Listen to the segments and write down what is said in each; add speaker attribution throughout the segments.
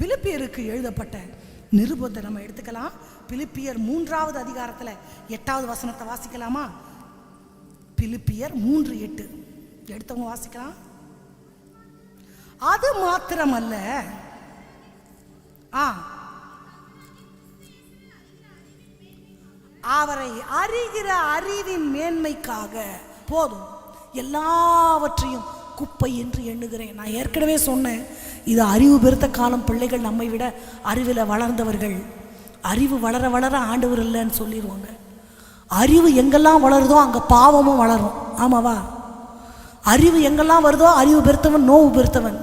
Speaker 1: பிலிப்பியருக்கு எழுதப்பட்ட நிருபத்தை நம்ம எடுத்துக்கலாம். பிலிப்பியர் மூன்றாவது அதிகாரத்தில் எட்டாவது வசனத்தை வாசிக்கலாமா? பிலிப்பியர் மூன்று எட்டு. எடுத்தவங்க வாசிக்கலாம். அது மாத்திரமல்ல. ஆ. அவரை அறிகிற அறிவின் மேன்மைக்காக போதும். எல்லாவற்றையும் குப்பை என்று எண்ணுகிறேன். நான் ஏற்கனவே சொன்னேன் இது அறிவு பெருத்த காலம் பிள்ளைகள் நம்மை விட அறிவில் வளர்ந்தவர்கள். அறிவு வளர வளர ஆண்டவர் இல்லைன்னு சொல்லிடுவாங்க. அறிவு எங்கெல்லாம் வளருதோ அங்கே பாவமும் வளரும். ஆமாவா? அறிவு எங்கெல்லாம் வருதோ அறிவு பெருத்தவன் நோவு பெருத்தவன்.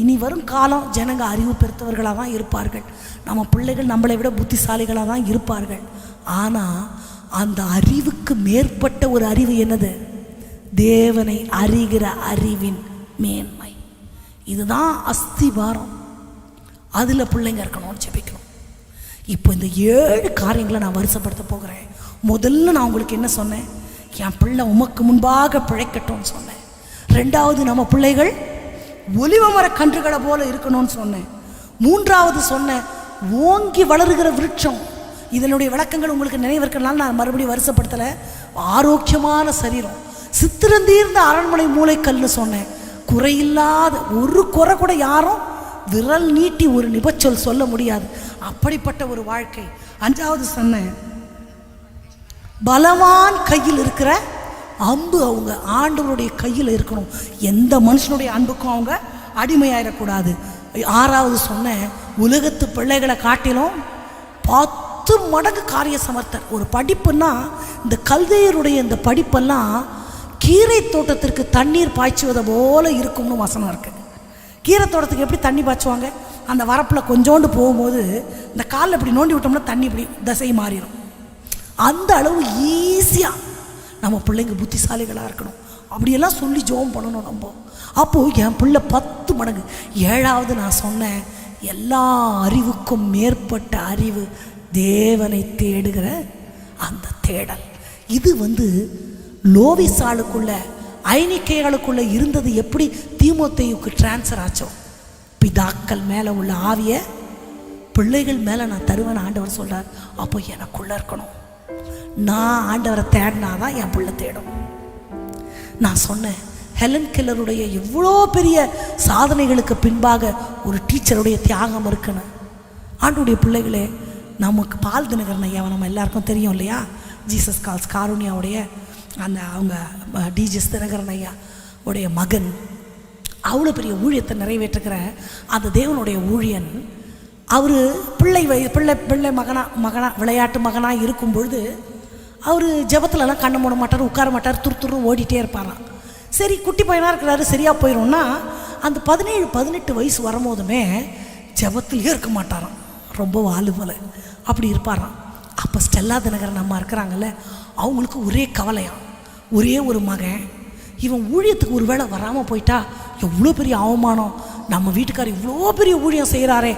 Speaker 1: இனி வரும் காலம் ஜனங்க அறிவு பெருத்தவர்களாக தான் இருப்பார்கள். நம்ம பிள்ளைகள் நம்மளை விட புத்திசாலிகளாக தான் இருப்பார்கள். ஆனால் அந்த அறிவுக்கு மேற்பட்ட ஒரு அறிவு என்னது? தேவனை அறிகிற அறிவின் மேன்மை. இதுதான் அஸ்திவாரம் அதில் பிள்ளைங்க இருக்கணும்னு ஜெபிக்கணும். இப்போ இந்த ஏழு காரியங்களை நான் வருஷப்படுத்த போகிறேன். முதல்ல நான் உங்களுக்கு என்ன சொன்னேன்? என் பிள்ளை உமக்கு முன்பாக பிழைக்கட்டும்னு சொன்னேன். ரெண்டாவது நம்ம பிள்ளைகள் ஒலிவ மர கன்றுகளை போல இருக்கணும்னு சொன்னேன். மூன்றாவது சொன்னேன் ஓங்கி வளருகிற விருட்சம். இதனுடைய விளக்கங்கள் உங்களுக்கு நினைவிருக்கனால நான் மறுபடியும் வருஷப்படுத்தலை ஆரோக்கியமான சரீரம். சித்திரந்தீர்ந்த அரண்மனை மூளைக்கல்னு சொன்னேன். குறையில்லாத ஒரு குறை கூட யாரும் விரல் நீட்டி ஒரு நிபச்சொல் சொல்ல முடியாது. அப்படிப்பட்ட ஒரு வாழ்க்கை. அஞ்சாவது சொன்னேன். பலவான் கையில் இருக்கிற அம்பு அவங்க ஆண்டவருடைய கையில் இருக்கணும். எந்த மனுஷனுடைய அன்புக்கும் அவங்க அடிமையாயிடக்கூடாது. ஆறாவது சொன்னேன் உலகத்து பிள்ளைகளை காட்டிலும் பத்து மடங்கு காரிய சமர்த்தர் ஒரு படிப்புன்னா இந்த கல்தையருடைய இந்த படிப்பெல்லாம் கீரை தோட்டத்திற்கு தண்ணீர் பாய்ச்சுவதை போல இருக்கும்னு வசனம் இருக்குது கீரை தோட்டத்துக்கு எப்படி தண்ணி பாய்ச்சுவாங்க? அந்த வரப்பில் கொஞ்சோண்டு போகும்போது இந்த காலில் இப்படி நோண்டி விட்டோம்னா தண்ணி இப்படி தசை மாறிடும் அந்த அளவு ஈஸியாக நம்ம பிள்ளைங்க புத்திசாலிகளாக இருக்கணும். அப்படியெல்லாம் சொல்லி ஜோம் பண்ணணும் நம்ம. அப்போது என் பிள்ளை பத்து மடங்கு. ஏழாவது நான் சொன்னேன் எல்லா அறிவுக்கும் மேற்பட்ட அறிவு தேவனை தேடுகிற அந்த தேடல். இது வந்து லோவிசாளுக்குள்ள ஐனிக்கைகளுக்குள்ள இருந்தது எப்படி தீமோத்தையுக்கு டிரான்ஸ்ஃபர் ஆச்சோ? பிதாக்கள் மேலே உள்ள ஆவியை பிள்ளைகள் மேலே நான் தருவேன் ஆண்டவர் சொல்கிறார் அப்போ எனக்குள்ளே இருக்கணும். நான் ஆண்டவரை தேடினாதான் என் பிள்ளை தேடும். நான் சொன்னேன் ஹெலன் கில்லருடைய எவ்வளோ பெரிய சாதனைகளுக்கு பின்பாக ஒரு டீச்சருடைய தியாகம் இருக்குன்னு. ஆண்டுடைய பிள்ளைகளே நமக்கு பால் தினகரன் ஐயா நம்ம எல்லாருக்கும் தெரியும் இல்லையா? ஜீசஸ் கால்ஸ் காருண்யாவுடைய அந்த அவங்க டிஜிஎஸ் தினகரன் ஐயா உடைய மகன். அவ்வளோ பெரிய ஊழியத்தை நிறைவேற்றுக்கிற அந்த தேவனுடைய ஊழியன் அவர் பிள்ளை வய பிள்ளை பிள்ளை மகனாக மகனாக விளையாட்டு மகனாக இருக்கும் பொழுது அவர் ஜபத்துலலாம் கண்ணு மூட மாட்டார் உட்கார மாட்டார் துரு துரு ஓடிட்டே இருப்பாராம். சரி குட்டி பையனாக இருக்கிறாரு சரியாக போயிடும்னா அந்த பதினேழு பதினெட்டு வயசு வரும்போதுமே ஜபத்துலேயே இருக்க மாட்டாராம். ரொம்ப வாலு போல. அப்படி இருப்பாராம். அப்போ ஸ்டெல்லா தினகரன் அம்மா இருக்கிறாங்கல்ல அவங்களுக்கு ஒரே கவலையாம் ஒரே ஒரு மகன். இவன் ஊழியத்துக்கு ஒரு வேளை வராமல் போயிட்டா எவ்வளோ பெரிய அவமானம்? நம்ம வீட்டுக்காரர் இவ்வளோ பெரிய ஊழியம் செய்கிறாரே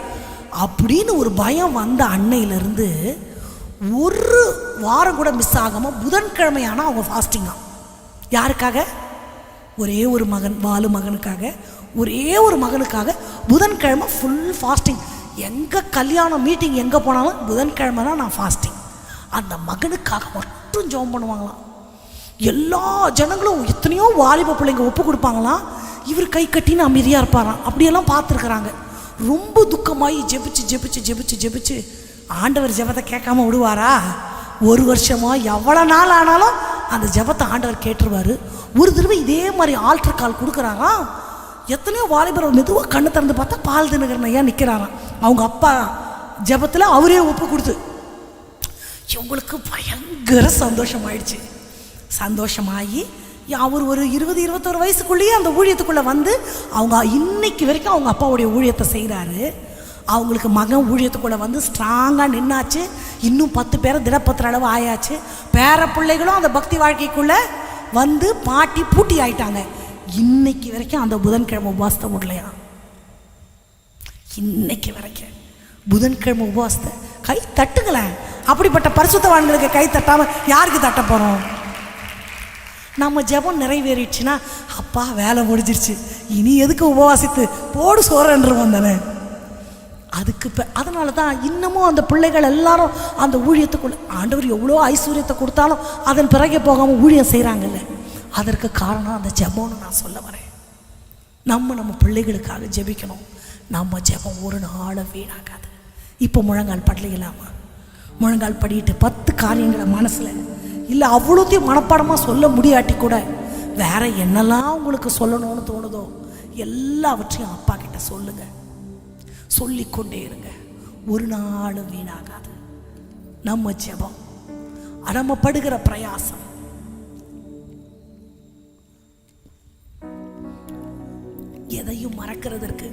Speaker 1: அப்படின்னு ஒரு பயம் வந்த அன்னையிலிருந்து ஒரு வாரம் கூட மிஸ் ஆகாமல் புதன்கிழமையான அவங்க ஃபாஸ்டிங்காக யாருக்காக? ஒரே ஒரு மகன் வாலு மகனுக்காக. ஒரே ஒரு மகனுக்காக புதன்கிழமை ஃபுல் ஃபாஸ்டிங் எங்கே கல்யாணம் மீட்டிங் எங்கே போனாலும் புதன்கிழமை தான் நான் ஃபாஸ்டிங் அந்த மகனுக்காக மட்டும். மட்டும் ஜெபம் பண்ணுவாங்களாம். எல்லா ஜனங்களும் எத்தனையோ வாலிப பிள்ளைங்க ஒப்பு கொடுப்பாங்களாம். இவர் கை கட்டின்னு அமைதியாக இருப்பாராம். அப்படியெல்லாம் பார்த்துருக்குறாங்க. ரொம்ப துக்கமாகி ஜெபிச்சு ஜெபிச்சு ஜெபிச்சு ஜெபிச்சு ஆண்டவர் ஜெபத்தை கேட்காம விடுவாரா? ஒரு வருஷமாக எவ்வளோ நாள் ஆனாலும் அந்த ஜெபத்தை ஆண்டவர் கேட்டுருவாரு. ஒரு தடவை இதே மாதிரி ஆல்டர் கால் கொடுக்குறாராம். எத்தனையோ வாலிபர் மெதுவாக கண்ணு திறந்து பார்த்தா பால் தினகரன் ஐயா நிற்கிறாராம் அவங்க அப்பா ஜெபத்தில் அவரே ஒப்பு கொடுத்து இவங்களுக்கு பயங்கர சந்தோஷமாயிடுச்சு. சந்தோஷமாகி அவர் ஒரு இருபது இருபத்தொரு வயசுக்குள்ளேயே அந்த ஊழியத்துக்குள்ளே வந்து அவங்க இன்னைக்கு வரைக்கும் அவங்க அப்பாவுடைய ஊழியத்தை செய்கிறாரு அவங்களுக்கு மகன் ஊழியத்துக்குள்ளே வந்து ஸ்ட்ராங்காக நின்னாச்சு. இன்னும் பத்து பேரை திடப்பத்திர அளவு ஆயாச்சு. பேர பிள்ளைகளும் அந்த பக்தி வாழ்க்கைக்குள்ளே வந்து பாட்டி பூட்டி ஆயிட்டாங்க. இன்னைக்கு வரைக்கும் அந்த புதன்கிழமை உபாசத்தை விடலையா? இன்னைக்கு வரைக்கும். புதன்கிழமை உபாசத்தை கை தட்டுங்களேன். அப்படிப்பட்ட பரிசுத்தவான்களுக்கு கை தட்டாமல் யாருக்கு தட்ட போகிறோம் நம்ம ஜெபம் நிறைவேறிடுச்சுன்னா அப்பா வேலை முடிஞ்சிருச்சு. இனி எதுக்கு உபவாசித்து போடு சோறன்றுவோம் தானே அதுக்கு இப்போ அதனால தான் இன்னமும் அந்த பிள்ளைகள் எல்லாரும் அந்த ஊழியத்துக்குள்ள ஆண்டவர் எவ்வளோ ஐஸ்வர்யத்தை கொடுத்தாலும் அதன் பிறகே போகாமல் ஊழியம் செய்கிறாங்கல்ல அதற்கு காரணம் அந்த ஜெபம்னு நான் சொல்ல வரேன். நம்ம நம்ம பிள்ளைகளுக்காக ஜெபிக்கணும். நம்ம ஜெபம் ஒரு நாளும் வீணாகாது. இப்போ முழங்கால் படலையிலாமா முழங்கால் படிட்டு பத்து காரியங்களை மனசில். இல்லை அவ்வளோத்தையும் மனப்பாடமாக சொல்ல முடியாட்டி கூட வேற என்னெல்லாம் உங்களுக்கு சொல்லணும்னு தோணுதோ எல்லாவற்றையும் அப்பா கிட்ட சொல்லுங்க. சொல்லிக்கொண்டே இருங்க. ஒரு நாளும் வீணாகாது. நம்ம ஜெபம். நம்ம படுகிற பிரயாசம். எதையும் மறக்கிறதற்கு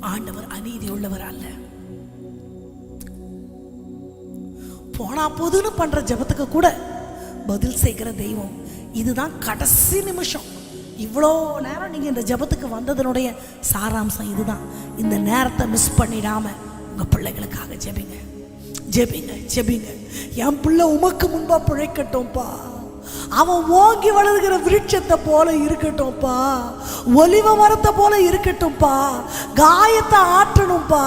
Speaker 1: ஆண்டவர் அநீதி உள்ளவர் அல்ல. போனா போதுன்னு பண்ற ஜெபத்துக்கு கூட பதில் செய்கிற தெய்வம். இதுதான் கடைசி நிமிஷம். இவ்வளோ நேரம் நீங்கள் இந்த ஜெபத்துக்கு வந்ததனுடைய சாராம்சம் இதுதான். இந்த நேரத்தை மிஸ் பண்ணிடாம உங்கள் பிள்ளைகளுக்காக ஜெபிங்க. ஜெபிங்க ஜெபிங்க. என் பிள்ளை உமக்கு முன்பாக பிழைக்கட்டும்ப்பா. அவன் ஓங்கி வளர்கிற விருட்சத்தை போல இருக்கட்டும்ப்பா ஒலிவ மரத்தை போல இருக்கட்டும்ப்பா காயத்தை ஆற்றணும்ப்பா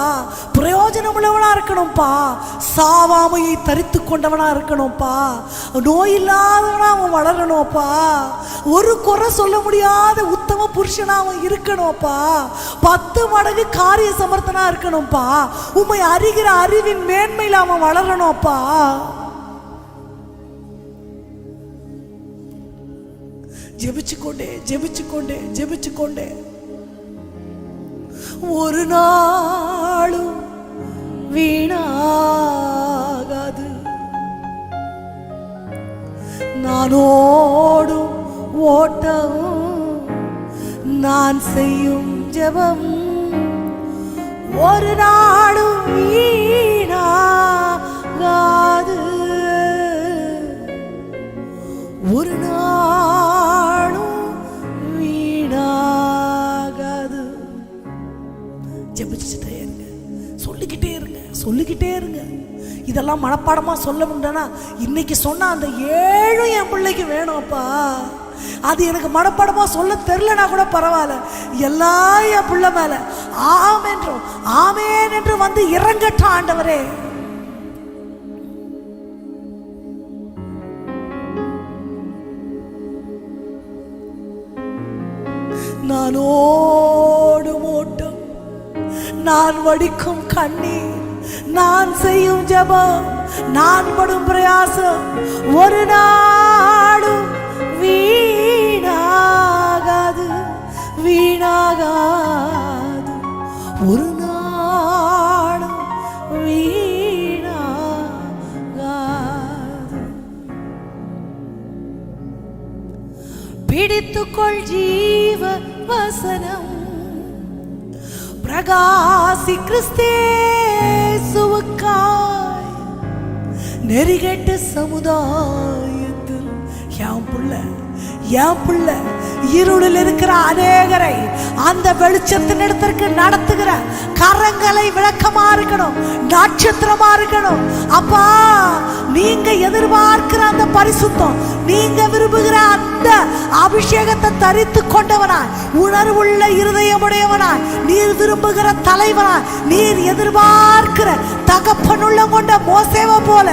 Speaker 1: பிரயோஜனம் உள்ளவனா இருக்கணும்ப்பா சாவாமையை தரித்து கொண்டவனா இருக்கணும்ப்பா நோய் இல்லாதவனா அவன் வளரணும்ப்பா ஒரு குறை சொல்ல முடியாத உத்தம புருஷனா அவன் இருக்கணும்ப்பா பத்து மடங்கு காரிய சமர்த்தனா இருக்கணும்ப்பா உம்மை அறிகிற அறிவின் மேன்மையில் அவன் வளரணும்ப்பா ஜெபிச்சுக்கொண்டே ஜெபிச்சுக்கொண்டே ஜெபிச்சுக்கொண்டே. ஒரு நாளும் வீணாகாது. நானோடும் ஓட்டம் நான் செய்யும் ஜெபம் ஒரு நாளும் வீணாகாது. ஒரு நாள் சொல்லிக்கிட்டே இருங்க. இதெல்லாம் மனப்பாடமாக சொல்ல முடியனா இன்னைக்கு சொன்ன அந்த ஏழும் என் பிள்ளைக்கு வேணும்ப்பா. அது எனக்கு மனப்பாடமா சொல்ல தெரிலனா கூட பரவாயில்ல. எல்லாம் என் பிள்ளை மேலே ஆம் என்றும் ஆமேன் என்று வந்து இறங்கட்டும் ஆண்டவரே. நான் ஓடும் ஓட்டம் நான் வடிக்கும் கண்ணீர் நான் செய்யும் ஜபம் நான் படும் பிரயாசம் ஒரு நாடும் வீணாகாது வீணாகாது. ஒரு நாடும் வீணாகாது. பிடித்துக்கொள் ஜீவ வசனம். பிரகாசி கிறிஸ்தேசுவுக்காய் நெறிகெட்ட சமுதாயத்தில் என் புள்ள என் புள்ள இருளில் இருக்கிற அநேகரை அந்த வெளிச்சத்தின் இடத்திற்கு நடத்துகிற கரங்களை விளக்கமா இருக்கணும் நட்சத்திரமா இருக்கணும். அப்பா நீ பரிசுத்தம். நீங்க விரும்புகிற அந்த அபிஷேகத்தை தரித்து கொண்டவனாய் உணர்வுள்ள இருதயமுடையவனாய் நீர் விரும்புகிற தலைவனாய் நீர் எதிர்பார்க்கிற தகப்பனுள்ள கொண்ட மோசேவை போல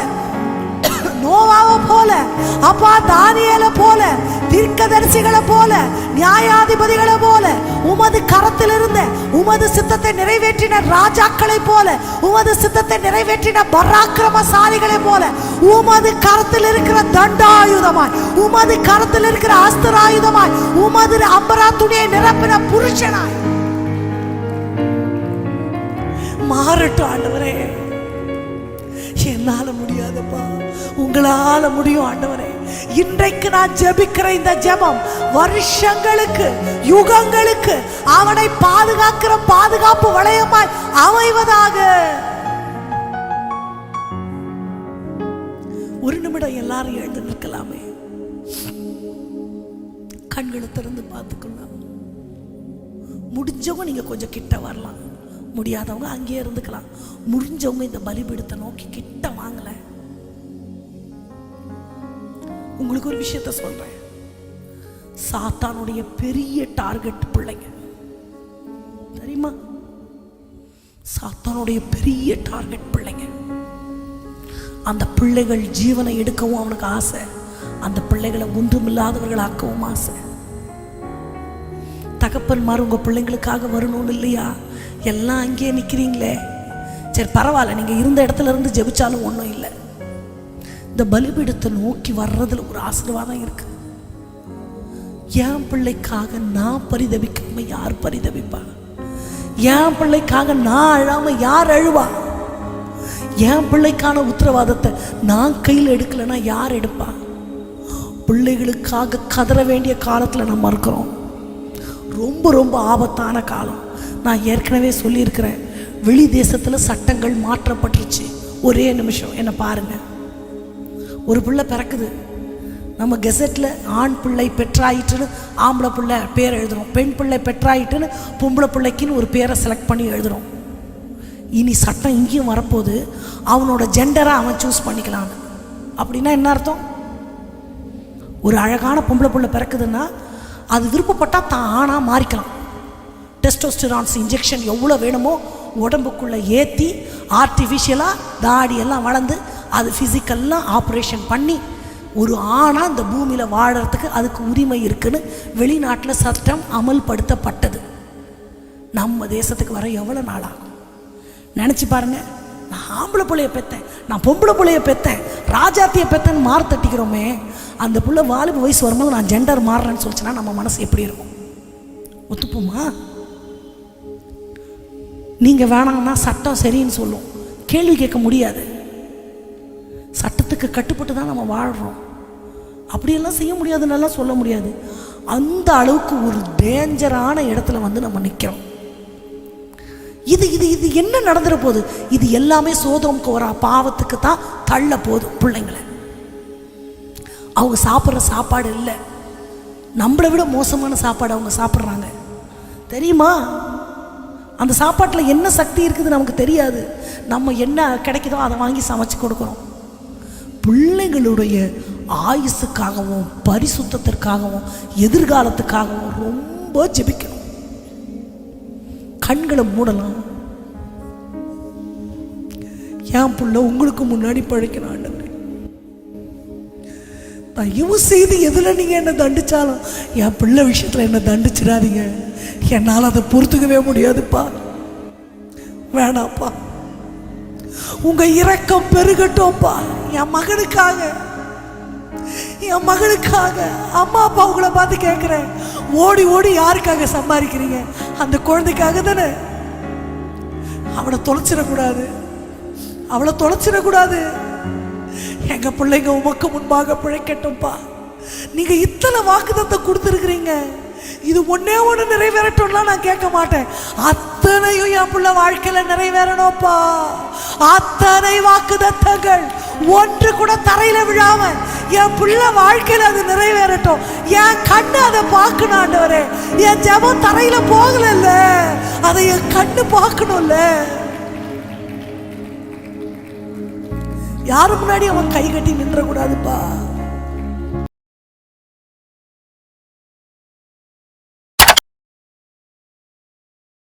Speaker 1: நோவாவை போல அப்பா தானியலை போல தீர்க்கதரிசிகளை போல நியாயாதிபதிகளை போல உமது கரத்தில் இருந்த உமது சித்தத்தை நிறைவேற்றின ராஜாக்களை போல உமது சித்தத்தை நிறைவேற்றின பராக்கிரமசாலிகளை போல உமது கரத்தில் இருக்கிற தண்டாயுதமாய் உமது கரத்தில் இருக்கிற அஸ்திராயுதமாய் உமது அம்பரா துணியை நிரப்பின புருஷனாய். மாறட்டும் ஆண்டவரே. என்னால முடியாதப்பா. உங்களால முடியும் ஆண்டவரே. இன்றைக்கு நான் ஜெபிக்கிற இந்த ஜெபம் வருஷங்களுக்கு யுகங்களுக்கு அவனை பாதுகாக்கிற பாதுகாப்பு வளையமாய் அமைவதாக. ஒரு நிமிடம் எல்லாரும் எழுந்து நிற்கலாமே. கண்களை திறந்து பார்த்துக்கலாம் முடிஞ்சவங்க நீங்க கொஞ்சம் கிட்ட வரலாம். முடியாதவங்க அங்கேயே இருந்துக்கலாம். முடிஞ்சவங்க இந்த பலிபீடத்தை நோக்கி கிட்ட வாங்கலை. உங்களுக்கு ஒரு விஷயத்த சொல்றேன். சாத்தானுடைய பெரிய டார்கெட் பிள்ளைங்க. தெரியுமா? சாத்தானுடைய பெரிய டார்கெட் பிள்ளைங்க. அந்த பிள்ளைகள் ஜீவனை எடுக்கவும் அவனுக்கு ஆசை. அந்த பிள்ளைகளை ஒன்றுமில்லாதவர்களாக்கவும் ஆசை. தகப்பன்மார் உங்க பிள்ளைங்களுக்காக வரணும்னு இல்லையா? எல்லாம் அங்கேயே நிக்கிறீங்களே. சரி பரவாயில்ல நீங்க இருந்த இடத்துல இருந்து ஜெபிச்சாலும் ஒன்றும் இல்லை. இந்த பலிபீடத்தை நோக்கி வர்றதுல ஒரு ஆசீர்வாதம் இருக்கு. என் பிள்ளைக்காக நான் பரிதவிக்காம யார் பரிதவிப்பா? என் பிள்ளைக்காக நான் அழாம யார் அழுவா? என் பிள்ளைக்கான உத்தரவாதத்தை நான் கையில் எடுக்கலைன்னா யார் எடுப்பா? பிள்ளைகளுக்காக கதற வேண்டிய காலத்தில் நம்ம இருக்கிறோம். ரொம்ப ரொம்ப ஆபத்தான காலம். நான் ஏற்கனவே சொல்லியிருக்கிறேன். வெளி தேசத்தில் சட்டங்கள் மாற்றப்பட்டுருச்சு. ஒரே நிமிஷம். என்னை பாருங்கள் ஒரு பிள்ளை பிறக்குது. நம்ம கெசட்டில் ஆண் பிள்ளை பெற்றாயிட்டுன்னு ஆம்பளை பிள்ளை பேர் எழுதுறோம். பெண் பிள்ளை பெற்றாயிட்டுன்னு பொம்பளை பிள்ளைக்குன்னு ஒரு பேரை செலக்ட் பண்ணி எழுதுறோம். இனி சட்டம் இங்கேயும் வரப்போது அவனோட ஜெண்டரை அவன் சூஸ் பண்ணிக்கலான்னு. அப்படின்னா என்ன அர்த்தம்? ஒரு அழகான பொம்பளை பிள்ளை பிறக்குதுன்னா அது விருப்பப்பட்டால் தான் ஆணாக மாறிக்கலாம். டெஸ்டோஸ்டிரான்ஸ் இன்ஜெக்ஷன் எவ்வளோ வேணுமோ உடம்புக்குள்ளே ஏற்றி ஆர்டிஃபிஷியலாக தாடியெல்லாம் வளர்ந்து அது ஃபிசிக்கல்லாம் ஆப்ரேஷன் பண்ணி ஒரு ஆணாக இந்த பூமியில் வாழறதுக்கு அதுக்கு உரிமை இருக்குன்னு வெளிநாட்டில் சட்டம் அமல்படுத்தப்பட்டது. நம்ம தேசத்துக்கு வர எவ்வளோ நாள் ஆகும் நினச்சி பாருங்க. நான் ஆம்பளை பிள்ளைய பெத்தேன் நான் பொம்பளை பிள்ளைய பெத்தேன் ராஜாத்திய பெத்தேன்னு மாறு தட்டிக்கிறோமே அந்த பிள்ளை வாலிப வயசு வரும்போது நான் ஜெண்டர் மாறுறேன்னு சொல்லிச்சுன்னா நம்ம மனசு எப்படி இருக்கும்? ஒத்துப்போமா? நீங்கள் வேணாங்கன்னா சட்டம் சரின்னு சொல்லும். கேள்வி கேட்க முடியாது. சட்டத்துக்கு கட்டுப்பட்டு தான் நம்ம வாழ்கிறோம் அப்படியெல்லாம் செய்ய முடியாதுன்னெல்லாம் சொல்ல முடியாது. அந்த அளவுக்கு ஒரு டேஞ்சரான இடத்துல வந்து நம்ம நிற்கிறோம் இது இது இது என்ன நடந்துட போகுது இது எல்லாமே சோதம் கோரா பாவத்துக்கு தான் தள்ள போதும் பிள்ளைங்களை. அவங்க சாப்பிட்ற சாப்பாடு இல்லை. நம்மளை விட மோசமான சாப்பாடு அவங்க சாப்பிட்றாங்க. தெரியுமா? அந்த சாப்பாட்டில் என்ன சக்தி இருக்குது நமக்கு தெரியாது. நம்ம என்ன கிடைக்குதோ அதை வாங்கி சமைச்சு கொடுக்குறோம் பிள்ளைங்களுடைய ஆயுசுக்காகவும் பரிசுத்தத்திற்காகவும் எதிர்காலத்துக்காகவும் ரொம்ப ஜெபிக்கணும். கண்களை மூடலாம். என் புள்ள உங்களுக்கு முன்னாடி பழைக்கணும் தயவு செய்து எதில் நீங்கள் என்ன தண்டிச்சாலும் என் பிள்ளை விஷயத்தில் என்ன தண்டிச்சிடாதீங்க. என்னால் அதை பொறுத்துக்கவே முடியாதுப்பா. வேணாப்பா. உங்கள் இரக்கம் பெருகட்டும்ப்பா. என் மகனுக்காக. என் மகனுக்காக. அம்மா அப்பா உங்களை பார்த்து கேட்குறேன். ஓடி ஓடி யாருக்காக சம்பாதிக்கிறீங்க? அந்த குழந்தைக்காக தானே. அவளை தொலைச்சிடக்கூடாது. அவளை தொலைச்சிடக்கூடாது. எங்கள் பிள்ளைங்க உமக்கு முன்பாக பிழைக்கட்டும்ப்பா. நீங்கள் இத்தனை வாக்குதத்தை கொடுத்துருக்குறீங்க. இது ஒன்னே ஒன்று நிறைவேறட்டும்லாம் நான் கேட்க மாட்டேன். அத்தனையும் என் பிள்ளை வாழ்க்கையில் நிறைவேறணும்ப்பா. அத்தனை வாக்குதத்தங்கள் ஒன்று கூட தரையில விழாம என் பிள்ளை வாழ்க்கையில அது நிறைவேறட்டும். என் கண்ணு அதை பார்க்கணும் ஆண்டவரே. என் ஜெபம் தரையில போகல அதை என் கண்ணு பார்க்கணும்ல. யாரு முன்னாடி அவன் கை கட்டி நின்றக்கூடாதுப்பா?